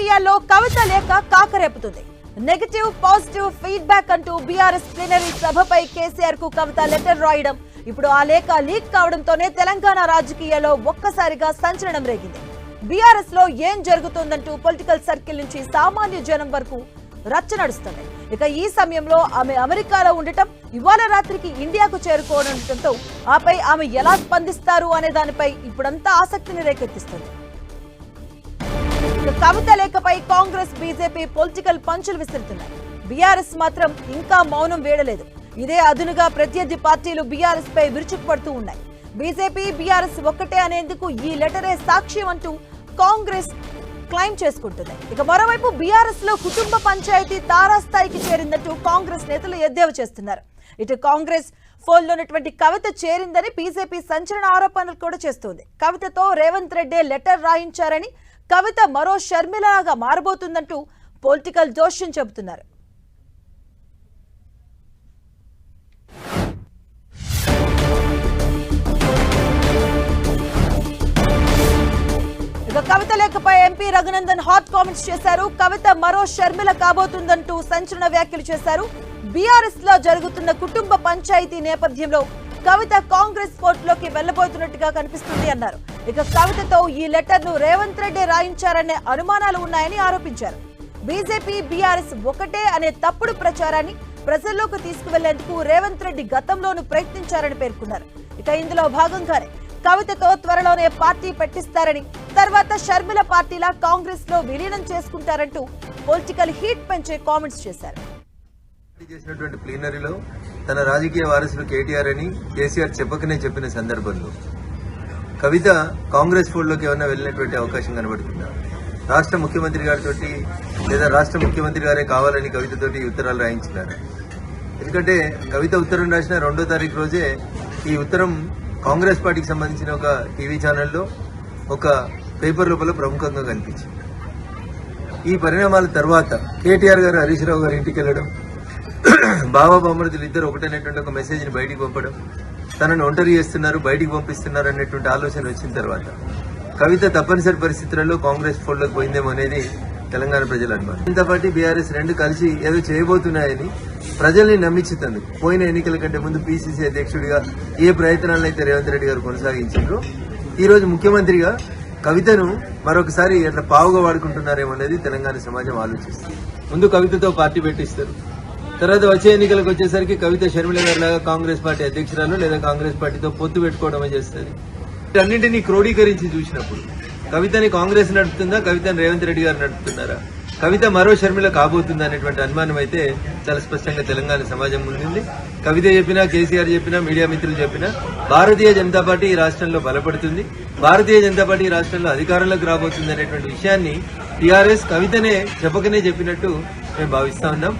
రాజకీయాల్లో కవిత లేక కాకరేపుతుంది నెగటివ్ పాజిటివ్ ఫీడ్బ్యాక్ అంటూ బీఆర్ఎస్ ప్లీనరీ సభపై కేసీఆర్కు కవిత లెటర్ రాయడం. ఇప్పుడు ఆ లేఖ లీక్ కావడంతోనే తెలంగాణ రాజకీయాల్లో ఒక్కసారిగా సంచలనం రేగింది. బీఆర్ఎస్లో ఏం జరుగుతుందంటూ పొలిటికల్ సర్కిల్ నుంచి సామాన్య జనం వరకు రచ్చ నడుస్తుంది. ఇక ఈ సమయంలో ఆమె అమెరికాలో ఉండటం ఇవాళ రాత్రికి ఇండియాకు చేరుకోనుండటంతో ఆపై ఆమె ఎలా స్పందిస్తారు అనే దానిపై ఇప్పుడంతా ఆసక్తిని రేకెత్తిస్తుంది. కవిత లేఖపై కాంగ్రెస్ బీజేపీ పొలిటికల్ పంచులు విసురుతున్నాయి బీఆర్ఎస్ మాత్రం ఇంకా మౌనం వేడలేదు. ఇదే అదునుగా ప్రత్యర్థి పార్టీలు బీఆర్ఎస్ పై విరుచుకుపడుతూ ఉన్నాయి. బీజేపీ బీఆర్ఎస్ ఒక్కటే అనేందుకు ఈ లెటరే సాక్ష్యం అంటూ కాంగ్రెస్ క్లైమ్ చేసుకుంటుంది. ఇక మరోవైపు బీఆర్ఎస్లో కుటుంబ పంచాయతీ తారాస్థాయికి చేరిందంటూ కాంగ్రెస్ నేతలు ఎద్దేవా చేస్తున్నారు. ఇటు కాంగ్రెస్ ఫోన్ ఉన్నటువంటి కవిత చేరిందని బీజేపీ సంచలన ఆరోపణలు కూడా చేస్తోంది. కవితతో రేవంత్ రెడ్డి లెటర్ రాయించారని కవిత మరో షర్మిలలాగా మారబోతుందంటూ పొలిటికల్ జోష్యం చెబుతున్నారు. ఇక కవిత లేఖపై ఎంపీ రఘునందన్ హాట్ కామెంట్స్ చేశారు. కవిత మరో షర్మిల కాబోతుందంటూ సంచలన వ్యాఖ్యలు చేశారు. బీఆర్ఎస్లో జరుగుతున్న కుటుంబ పంచాయతీ నేపథ్యంలో కవిత కాంగ్రెస్ కోర్టులోకి వెళ్ళబోతున్నట్టుగా కనిపిస్తుంది అన్నారు. ఇక కవితతో ఈ లెటర్ను రేవంత్ రెడ్డి రాయించారనే అనుమానాలు ఉన్నాయని ఆరోపించారు. బీజేపీ బీఆర్ఎస్ ఒకటే అనే తప్పుడు ప్రచారాన్ని ప్రజల్లోకి తీసుకువెళ్ళేందుకు రేవంత్ రెడ్డి గతంలోనూ ప్రయత్నించారని పేర్కొన్నారు. ఇక ఇందులో భాగంగానే కవితతో త్వరలోనే పార్టీ పెట్టిస్తారని తర్వాత షర్మిల పార్టీలా కాంగ్రెస్లో విలీనం చేసుకుంటారంటూ పొలిటికల్ హీట్ పెంచే కామెంట్స్ చేశారు. చేసినటువంటి ప్లీనరీలో తన రాజకీయ వారసులు కేటీఆర్ అని కేసీఆర్ చెప్పకనే చెప్పిన సందర్భంలో కవిత కాంగ్రెస్ ఫోల్డ్లోకి ఏమైనా వెళ్ళినటువంటి అవకాశం కనబడుతుందా? రాష్ట్ర ముఖ్యమంత్రి గారితో లేదా రాష్ట్ర ముఖ్యమంత్రి గారే కావాలని కవితతోటి ఉత్తరాలు రాయించినారు. ఎందుకంటే కవిత ఉత్తరం రాసిన రెండో తారీఖు రోజే ఈ ఉత్తరం కాంగ్రెస్ పార్టీకి సంబంధించిన ఒక టీవీ ఛానల్లో ఒక పేపర్ లోపల ప్రముఖంగా కనిపించింది. ఈ పరిణామాల తర్వాత కేటీఆర్ గారు హరీష్ రావు గారి ఇంటికి వెళ్ళడం బాబా బొమ్మరుదులు ఇద్దరు ఒకటనేటువంటి ఒక మెసేజ్ని బయటికి పంపడం తనను ఒంటరి చేస్తున్నారు బయటికి పంపిస్తున్నారు అనేటువంటి ఆలోచన వచ్చిన తర్వాత కవిత తప్పనిసరి పరిస్థితులలో కాంగ్రెస్ ఫోల్డ్లోకి పోయిందేమో అనేది తెలంగాణ ప్రజల అనుమానం. దీంతో పాటు బీఆర్ఎస్ రెండు కలిసి ఏదో చేయబోతున్నాయని ప్రజల్ని నమ్మించుతందుకు పోయిన ఎన్నికల కంటే ముందు పీసీసీ అధ్యక్షుడిగా ఏ ప్రయత్నాలను అయితే రేవంత్ రెడ్డి గారు కొనసాగించారు ఈ రోజు ముఖ్యమంత్రిగా కవితను మరొకసారి ఎట్లా పావుగా వాడుకుంటున్నారేమో అనేది తెలంగాణ సమాజం ఆలోచిస్తుంది. ముందు కవితతో పార్టీ పెట్టిస్తారు. తర్వాత వచ్చే ఎన్నికలకు వచ్చేసరికి కవిత షర్మిల గారి లాగా కాంగ్రెస్ పార్టీ అధ్యక్షురాలు లేదా కాంగ్రెస్ పార్టీతో పొత్తు పెట్టుకోవడమే చేస్తుంది. అన్నింటినీ క్రోడీకరించి చూసినప్పుడు కవితని కాంగ్రెస్ నడుపుతుందా? కవితని రేవంత్ రెడ్డి గారు నడుపుతున్నారా? కవిత మరో షర్మిల కాబోతుందా అనేటువంటి అనుమానం అయితే చాలా స్పష్టంగా తెలంగాణ సమాజం ముందుంది. కవిత చెప్పినా కేసీఆర్ చెప్పినా మీడియా మిత్రులు చెప్పినా భారతీయ జనతా పార్టీ ఈ రాష్ట్రంలో బలపడుతుంది. భారతీయ జనతా పార్టీ ఈ రాష్ట్రంలో అధికారంలోకి రాబోతుంది అనేటువంటి విషయాన్ని టీఆర్ఎస్ కవితనే చెప్పకనే చెప్పినట్టు మేము భావిస్తా ఉన్నాం.